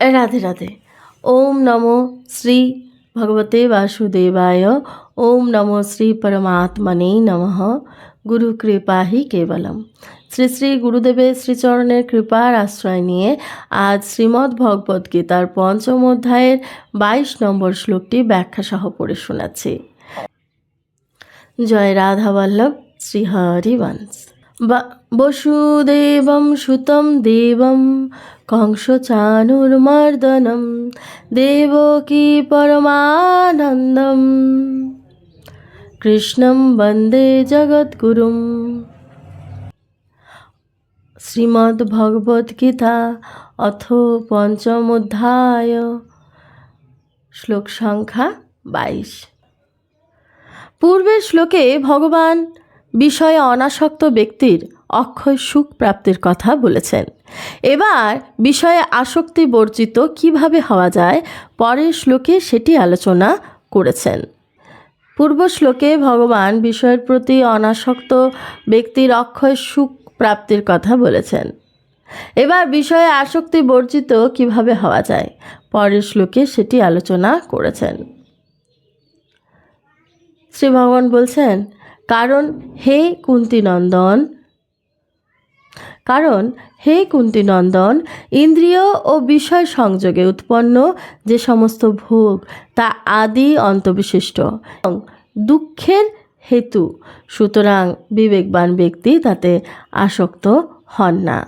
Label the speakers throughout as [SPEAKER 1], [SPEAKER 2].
[SPEAKER 1] রাধে রাধে। ওম নমো শ্রী ভগবতে বাসুদেবায়। ওম নমো শ্রী পরমাত্মনে নমঃ। গুরু কৃপা হি কেবলম। শ্রী শ্রী গুরুদেবের শ্রীচরণের কৃপার আশ্রয় নিয়ে আজ শ্রীমদ্ ভগবদ্ গীতার পঞ্চম অধ্যায়ের বাইশ নম্বর শ্লোকটি ব্যাখ্যা সহ পড়ে শোনাচ্ছি। জয় রাধা বল্লভ, শ্রী হরিবংশ বা- বসুদেবম সুতম দেবম কংসচানুর্মর্দনম দেবকী পরমানন্দম কৃষ্ণম বন্দে জগদ্গুরুম শ্রীমদ্ ভগবদ গীতা অথ পঞ্চম অধ্যায় শ্লোক সংখ্যা বাইশ পূর্বের শ্লোকে ভগবান বিষয়ে অনাসক্ত ব্যক্তির অক্ষয় সুখ প্রাপ্তির কথা বলেছেন। এবার বিষয়ে আসক্তি বর্জিত কীভাবে হওয়া যায়, পরের শ্লোকে সেটি আলোচনা করেছেন। পূর্ব শ্লোকে ভগবান বিষয়ের প্রতি অনাসক্ত ব্যক্তির অক্ষয় সুখ প্রাপ্তির কথা বলেছেন। এবার বিষয়ে আসক্তি বর্জিত কীভাবে হওয়া যায়, পরের শ্লোকে সেটি আলোচনা করেছেন। শ্রী ভগবান বলছেন কারণ হে কুন্তিনন্দন কারণ হে কুন্তিনন্দন ইন্দ্রিয় ও বিষয় সংযোগে উৎপন্ন যে সমস্ত ভোগ, তা আদি অন্তবিশিষ্ট। এবং দুঃখের হেতু, সুতরাং বিবেকবান ব্যক্তি তাতে আসক্ত হন না।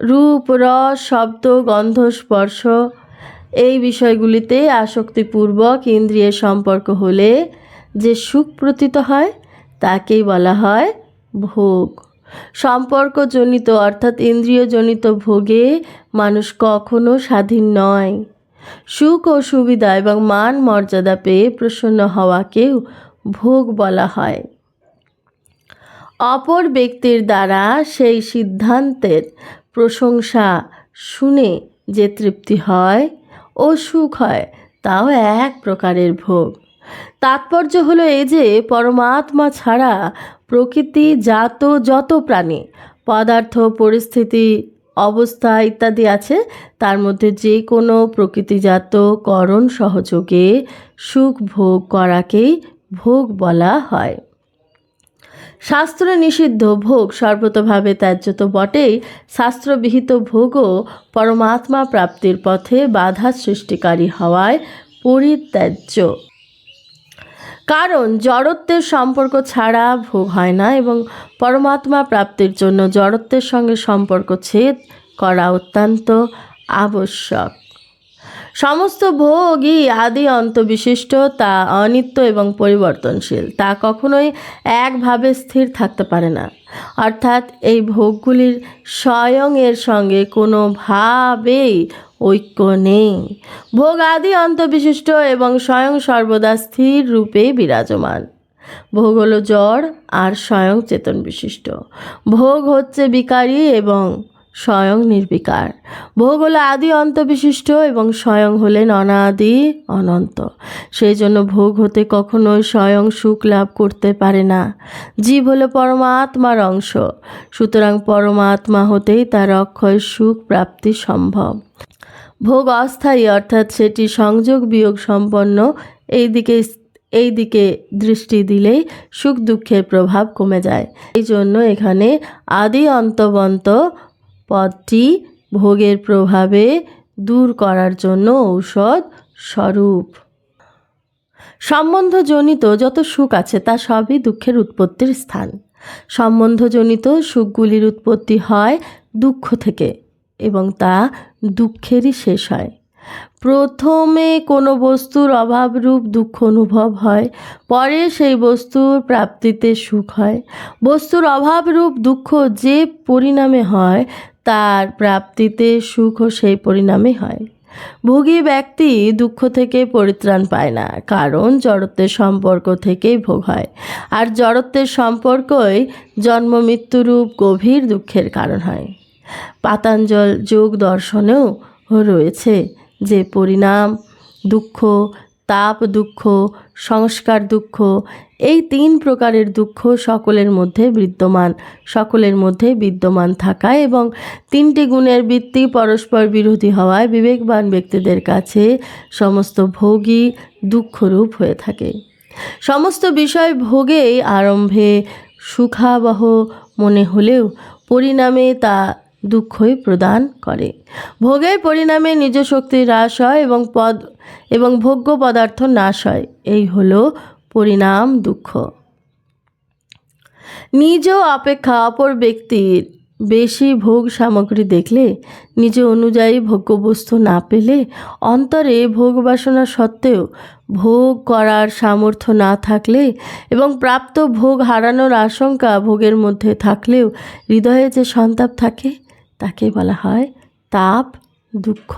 [SPEAKER 1] রূপ, রস, শব্দ, গন্ধ, স্পর্শ, এই বিষয়গুলিতে আসক্তিপূর্বক ইন্দ্রিয়ের সম্পর্ক হলে যে সুখ প্রতীত হয়, তাকেই বলা হয় ভোগ। সম্পর্কজনিত অর্থাৎ ইন্দ্রিয়জনিত ভোগে মানুষ কখনো স্বাধীন নয়। সুখ ও সুবিধা এবং মান মর্যাদা পেয়ে প্রসন্ন হওয়াকেও ভোগ বলা হয়। অপর ব্যক্তির দ্বারা সেই সিদ্ধান্তের প্রশংসা শুনে যে তৃপ্তি হয় ও সুখ হয়, তাও এক প্রকারের ভোগ। তাৎপর্য হলো এই যে, পরমাত্মা ছাড়া প্রকৃতি জাত, যত প্রাণী, পদার্থ, পরিস্থিতি, অবস্থা ইত্যাদি আছে, তার মধ্যে যে কোনো প্রকৃতিজাত করণ সহযোগে সুখ ভোগ করাকেই ভোগ বলা হয়। শাস্ত্র নিষিদ্ধ ভোগ সর্বতভাবে ত্যায্য তো বটেই। শাস্ত্রবিহিত ভোগও পরমাত্মা প্রাপ্তির পথে বাধা সৃষ্টিকারী হওয়ায় পরিত্যাজ্য কারণ জড়ত্বের সম্পর্ক ছাড়া ভোগ হয় না এবং পরমাত্মা প্রাপ্তির জন্য জড়ত্বের সঙ্গে সম্পর্ক ছেদ করা অত্যন্ত আবশ্যক। সমস্ত ভোগই আদি অন্তবিশিষ্ট, তা অনিত্য এবং পরিবর্তনশীল। তা কখনোই একভাবে স্থির থাকতে পারে না। অর্থাৎ এই ভোগগুলির স্বয়ং এর সঙ্গে কোনোভাবেই ঐক্য নেই। ভোগ আদি অন্তবিশিষ্ট এবং স্বয়ং সর্বদা স্থির রূপে বিরাজমান। ভোগ হলো জড় আর স্বয়ং চেতন বিশিষ্ট ভোগ হচ্ছে বিকারী এবং স্বয়ং নির্বিকার। ভোগ হলো আদি অন্তবিশিষ্ট এবং স্বয়ং হলেন অনাদি অনন্ত। সেই জন্য ভোগ হতে কখনোই স্বয়ং সুখ লাভ করতে পারে না। জীব হলো পরমাত্মার অংশ। সুতরাং পরমাত্মা হতেই তার অক্ষয় সুখ প্রাপ্তি সম্ভব। ভোগ অস্থায়ী অর্থাৎ সেটি সংযোগ বিয়োগ সম্পন্ন, এই দিকে এই দিকে দৃষ্টি দিলেই সুখ দুঃখের প্রভাব কমে যায়। এই জন্য এখানে আদি অন্তবন্ত পদটি ভোগের প্রভাবে দূর করার জন্য ঔষধ স্বরূপ। সম্বন্ধজনিত যত সুখ আছে, তা সবই দুঃখের উৎপত্তির স্থান। সম্বন্ধজনিত সুখগুলির উৎপত্তি হয় দুঃখ থেকে। এবং তা দুঃখেরই শেষ হয়। প্রথমে কোনো বস্তুর অভাবরূপ দুঃখ অনুভব হয়, পরে সেই বস্তুর প্রাপ্তিতে সুখ হয়। বস্তুর অভাবরূপ দুঃখ যে পরিণামে হয়, তার প্রাপ্তিতে সুখও সেই পরিণামে হয়। ভোগী ব্যক্তি দুঃখ থেকে পরিত্রাণ পায় না, কারণ জড়ত্বের সম্পর্ক থেকেই ভোগ হয়। আর জড়ত্বের সম্পর্কই জন্ম মৃত্যুরূপ গভীর দুঃখের কারণ হয়। পাতাঞ্জল যোগ দর্শনেও রয়েছে যে পরিণাম, দুঃখ, তাপ দুঃখ, সংস্কার দুঃখ, এই তিন প্রকারের দুঃখ সকলের মধ্যে বিদ্যমান, সকলের মধ্যে বিদ্যমান থাকায় এবং তিনটি গুণের বৃত্তি পরস্পর বিরোধী হওয়ায় বিবেকবান ব্যক্তিদের কাছে সমস্ত ভোগই দুঃখরূপ হয়ে থাকে। সমস্ত বিষয় ভোগেই আরম্ভে সুখাবহ মনে হলেও পরিণামে তা দুঃখই প্রদান করে। ভোগের পরিণামে নিজ শক্তি হ্রাস হয় এবং পদ, এবং ভোগ্য পদার্থ নাশ হয়। এই হলো পরিণাম দুঃখ। নিজ অপেক্ষা অপর ব্যক্তির বেশি ভোগ সামগ্রী দেখলে, নিজ অনুযায়ী ভোগ্যবস্তু না পেলে অন্তরে ভোগ বাসনা সত্ত্বেও ভোগ করার সামর্থ্য না থাকলে এবং প্রাপ্ত ভোগ হারানোর আশঙ্কা ভোগের মধ্যে থাকলেও হৃদয়ে যে সন্তাপ থাকে তাকে বলা হয় তাপ দুঃখ।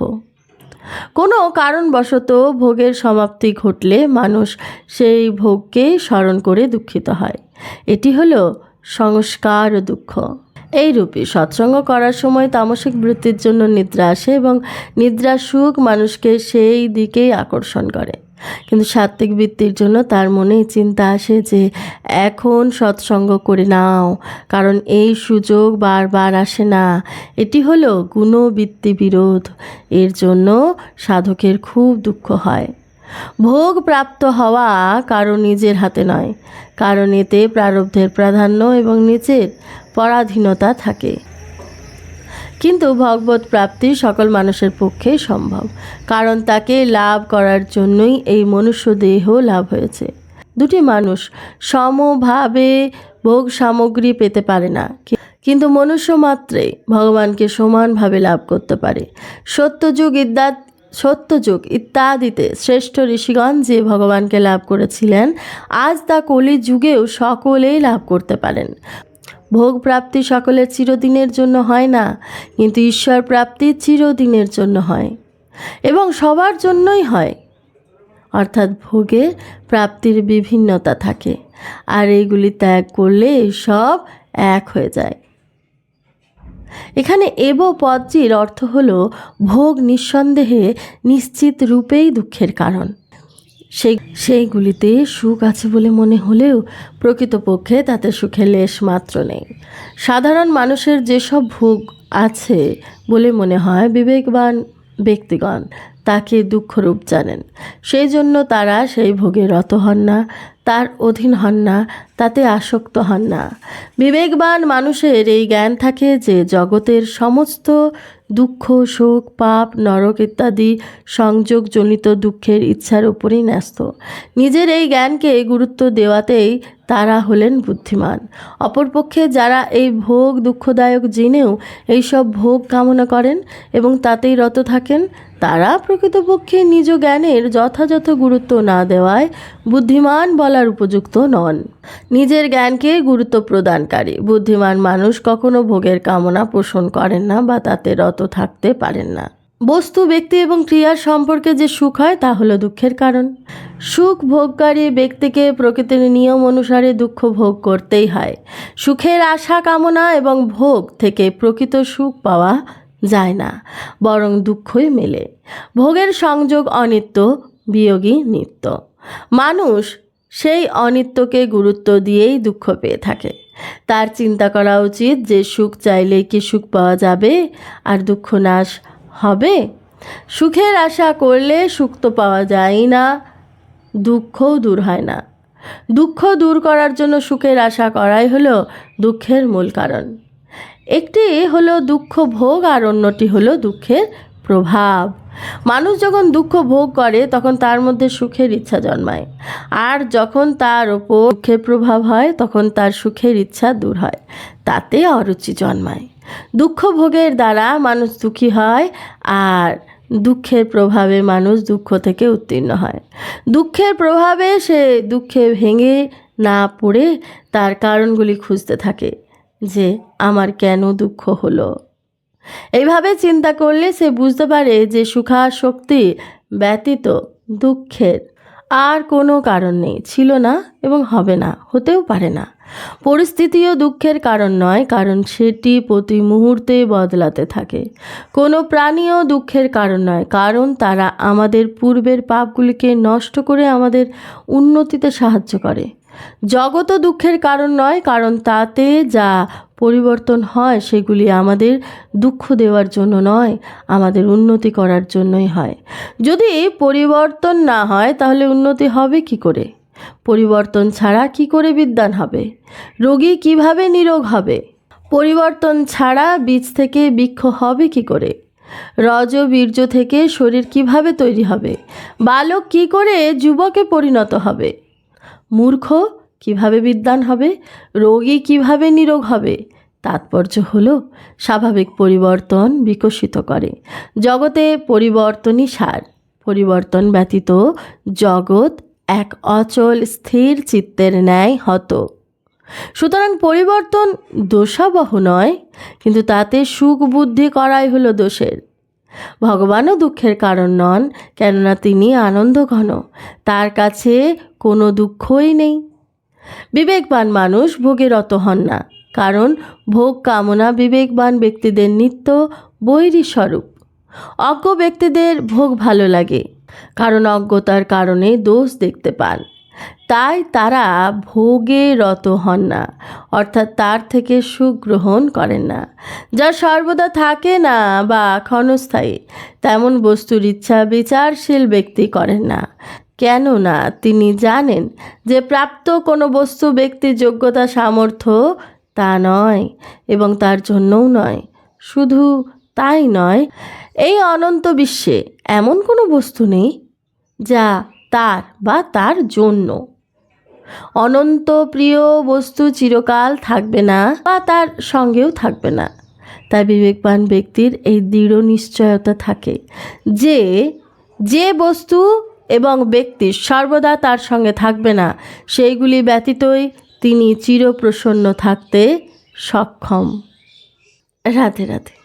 [SPEAKER 1] কোনো কারণবশত ভোগের সমাপ্তি ঘটলে মানুষ সেই ভোগকে স্মরণ করে দুঃখিত হয়। এটি হলো সংস্কার দুঃখ। এই রূপে সৎসঙ্গ করার সময় তামসিক বৃত্তির জন্য নিদ্রা আসে এবং নিদ্রা সুখ মানুষকে সেই দিকেই আকর্ষণ করে। কিন্তু সাত্ত্বিক বৃত্তির জন্য তার মনে চিন্তা আসে যে এখন সৎসঙ্গ করে নাও, কারণ এই সুযোগ বারবার আসে না। এটি হলো গুণবৃত্তি বিরোধ এর জন্য সাধকের খুব দুঃখ হয়। ভোগ প্রাপ্ত হওয়া কারও নিজের হাতে নয়, কারণ এতে প্রারব্ধের প্রাধান্য এবং নিজের পরাধীনতা থাকে। কিন্তু ভগবত প্রাপ্তি সকল মানুষের পক্ষে সম্ভব, কারণ তাকে লাভ করার জন্যই এই মনুষ্য দেহ লাভ হয়েছে। দুটি মানুষ সমভাবে ভোগ সামগ্রী পেতে পারে না কিন্তু মনুষ্য মাত্রে ভগবানকে সমানভাবে লাভ করতে পারে। সত্যযুগ ইত্যা সত্যযুগ ইত্যাদিতে শ্রেষ্ঠ ঋষিগণ যে ভগবানকে লাভ করেছিলেন, আজ তা কলি যুগেও সকলেই লাভ করতে পারেন। ভোগ প্রাপ্তি সকলের চিরদিনের জন্য হয় না, কিন্তু ঈশ্বর প্রাপ্তি চিরদিনের জন্য হয় এবং সবার জন্যই হয়। অর্থাৎ ভোগের প্রাপ্তির বিভিন্নতা থাকে, আর এইগুলি ত্যাগ করলে সব এক হয়ে যায়। এখানে এব পদটির অর্থ হল ভোগ নিঃসন্দেহে নিশ্চিত রূপেই দুঃখের কারণ। সেই, সেইগুলিতে সুখ আছে বলে মনে হলেও প্রকৃতপক্ষে তাতে সুখে লেশ মাত্র নেই। সাধারণ মানুষের যেসব ভোগ আছে বলে মনে হয় বিবেকবান ব্যক্তিগণ তাকে দুঃখরূপ জানেন। সেই জন্য তারা সেই ভোগে রত হন না, তার অধীন হন না, তাতে আসক্ত হন না। বিবেকবান মানুষের এই জ্ঞান থাকে যে, জগতের সমস্ত দুঃখ, শোক, পাপ, নরক ইত্যাদি সংযোগজনিত দুঃখের ইচ্ছার উপরেই ন্যস্ত। নিজের এই জ্ঞানকে গুরুত্ব দেওয়াতেই তারা হলেন বুদ্ধিমান। অপরপক্ষে যারা এই ভোগ দুঃখদায়ক জেনেও এইসব ভোগ কামনা করেন এবং তাতেই রত থাকেন তারা প্রকৃতপক্ষে নিজ জ্ঞানের যথাযথ গুরুত্ব না দেওয়ায় বুদ্ধিমান বলার উপযুক্ত নন। নিজের জ্ঞানকে গুরুত্ব প্রদানকারী। বুদ্ধিমান মানুষ কখনো ভোগের কামনা পোষণ করেন না বা তাতে রত থাকতে পারেন না। বস্তু, ব্যক্তি এবং ক্রিয়ার সম্পর্কে যে সুখ হয়, তা হলো দুঃখের কারণ। সুখ ভোগকারী ব্যক্তিকে প্রকৃতির নিয়ম অনুসারে দুঃখ ভোগ করতেই হয়। সুখের আশা, কামনা এবং ভোগ থেকে প্রকৃত সুখ পাওয়া যায় না, বরং দুঃখই মেলে। ভোগের সংযোগ অনিত্য বিয়োগী নিত্য। মানুষ সেই অনিত্যকে গুরুত্ব দিয়েই দুঃখ পেয়ে থাকে। তার চিন্তা করা উচিত যে সুখ চাইলে কি সুখ পাওয়া যাবে আর দুঃখ নাশ হবে? সুখের আশা করলে সুখ তো পাওয়া যায় না, দুঃখও দূর হয় না। দুঃখ দূর করার জন্য সুখের আশা করাই হলো দুঃখের মূল কারণ। একটি হলো দুঃখ ভোগ আর অন্যটি হলো দুঃখের প্রভাব। মানুষ যখন দুঃখ ভোগ করে, তখন তার মধ্যে সুখের ইচ্ছা জন্মায়। আর যখন তার ওপর দুঃখের প্রভাব হয়, তখন তার সুখের ইচ্ছা দূর হয়। তাতে অরুচি জন্মায়। দুঃখ ভোগের দ্বারা মানুষ দুঃখী হয় আর দুঃখের প্রভাবে মানুষ দুঃখ থেকে উত্তীর্ণ হয়। দুঃখের প্রভাবে সে দুঃখে ভেঙে না পড়ে, তার কারণগুলি খুঁজতে থাকে। যে আমার কেন দুঃখ হলো? এইভাবে চিন্তা করলে সে বুঝতে পারে যে সুখাশক্তি ব্যতীত দুঃখের আর কোনো কারণ নেই। ছিল না এবং হবে না, হতেও পারে না। পরিস্থিতিও দুঃখের কারণ নয়, কারণ সেটি প্রতি মুহূর্তে বদলাতে থাকে। কোনো প্রাণীও দুঃখের কারণ নয়, কারণ তারা আমাদের পূর্বের পাপগুলিকে নষ্ট করে আমাদের উন্নতিতে সাহায্য করে। জগতও দুঃখের কারণ নয়, কারণ তাতে যা পরিবর্তন হয় সেগুলি আমাদের দুঃখ দেওয়ার জন্য নয়, আমাদের উন্নতি করার জন্যই হয়। যদি পরিবর্তন না হয়, তাহলে উন্নতি হবে কি করে? পরিবর্তন ছাড়া কি করে বিদ্যান হবে? রোগী কীভাবে নিরোগ হবে? পরিবর্তন ছাড়া বীজ থেকে বৃক্ষ হবে কি করে? রজ বীর্য থেকে শরীর কীভাবে তৈরি হবে? বালক কি করে যুবকে পরিণত হবে? মূর্খ কীভাবে বিদ্যান হবে? রোগী কীভাবে নিরোগ হবে? তাৎপর্য হল, স্বাভাবিক পরিবর্তন বিকশিত করে। জগতে পরিবর্তনই সার। পরিবর্তন ব্যতীত জগৎ এক অচল, স্থির চিত্তের ন্যায় হতো। সুতরাং পরিবর্তন দোষাবহ নয়, কিন্তু তাতে সুখ বুদ্ধি করাই হলো দোষের। ভগবানও দুঃখের কারণ নন, কেননা তিনি আনন্দ ঘন তার কাছে কোনো দুঃখই নেই। বিবেকবান মানুষ ভোগে রত হন না, কারণ ভোগ কামনা বিবেকবান ব্যক্তিদের নিত্য বৈরী স্বরূপ। অজ্ঞ ব্যক্তিদের ভোগ ভালো লাগে, কারণ অজ্ঞতার কারণে দোষ দেখতে পান। তাই তারা ভোগে রত হন না, অর্থাৎ তার থেকে সুখ গ্রহণ করেন না। যা সর্বদা থাকে না বা ক্ষণস্থায়ী, তেমন বস্তুর ইচ্ছা বিচারশীল ব্যক্তি করেন না। কেননা তিনি জানেন যে প্রাপ্ত কোনো বস্তু ব্যক্তির যোগ্যতা, সামর্থ্য তা নয় এবং তার জন্যও নয়। শুধু তাই নয়, এই অনন্ত বিশ্বে এমন কোনো বস্তু নেই যা তার বা তার জন্য। অনন্ত প্রিয় বস্তু চিরকাল থাকবে না বা তার সঙ্গেও থাকবে না। তাই বিবেকবান ব্যক্তির এই দৃঢ় নিশ্চয়তা থাকে যে যে বস্তু এবং ব্যক্তি সর্বদা তার সঙ্গে থাকবে না। সেইগুলি ব্যতীতই তিনি চিরপ্রসন্ন থাকতে সক্ষম। রাধে রাধে।